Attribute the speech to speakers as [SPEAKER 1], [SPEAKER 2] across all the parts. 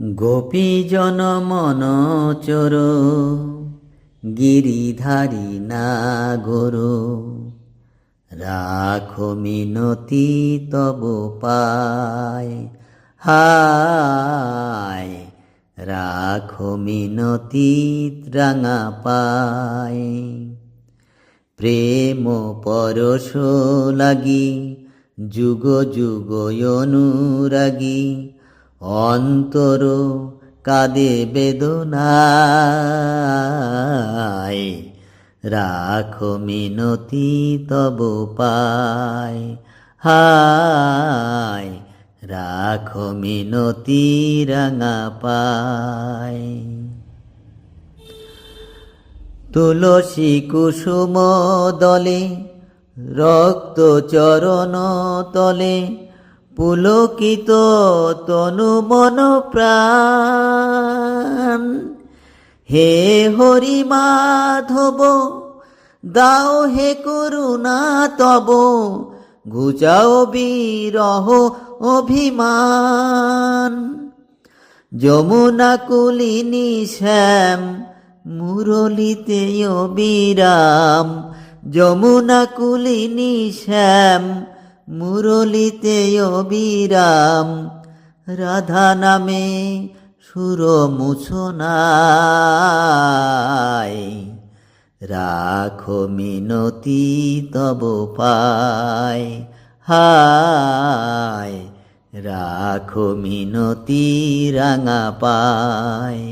[SPEAKER 1] গোপীজন মন চোর গিরিধারী না গরু রাখো মিনতি তব পায়, হায়। রাখো মিনতি রাঙা পায়। প্রেম পরশ লাগি, যুগ যুগ অনুরাগী অন্তর কাদে বেদনায়। রাখো মিনতি তব পায় হায়, রাখো মিনতি রাঙা পায়। তুলসী কুসুম দলে, রক্ত চরণ তলে পুলকিত তনু মন প্রাণ হে হরি মাধব, দাও হে করুণা তব, ঘুচাও বিরহ অভিমান। যমুনা কুলিনী শ্যাম, মুরলিতে অবিরাম। যমুনা কুলিনী শ্যাম মুরলিতে অবিরাম, রাধা নামে সুর মুছনায় রাখো মিনতি তব পায় হায়, রাখো মিনতি রাঙা পায়।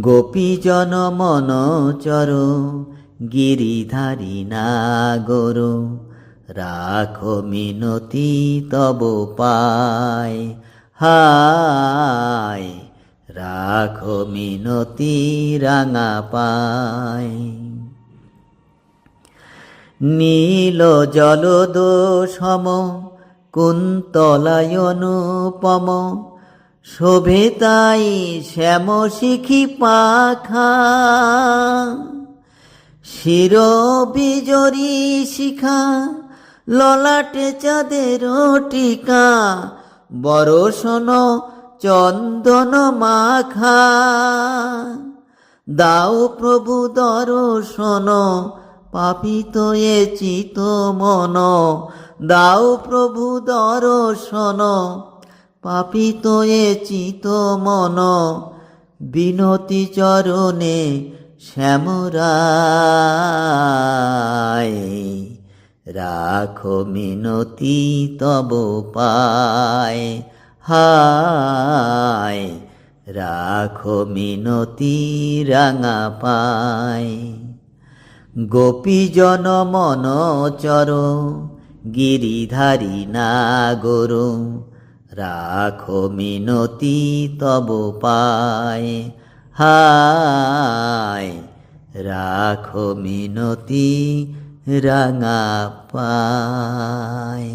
[SPEAKER 1] গোপীজন মন চর গিরিধারী না গরু রাখো মিনতি তব পায় হায়, রাখো মিনতি রাঙা পায়। নীল জলদ সম কুন্তলায়নুপম, শোভে তাই শ্যাম শিখি পাখা। শির বিজরি শিখা ললাটে চাঁদের টিকা বরসন চন্দন মাখা। দাও প্রভু দর্শন, পাপিত এ চিত মন। দাও প্রভু দর্শন, পাপিত এ চিত মন। বিনতি চরণে শ্যামরায়। রাখো মিনতি তব পায়, হায়। রাখো মিনতি রাঙা পায়। গোপীজন মন চর গিরিধারী না গরু রাখো মিনতি তব পায়, হায়। রাখো মিনতি রাঙা পায়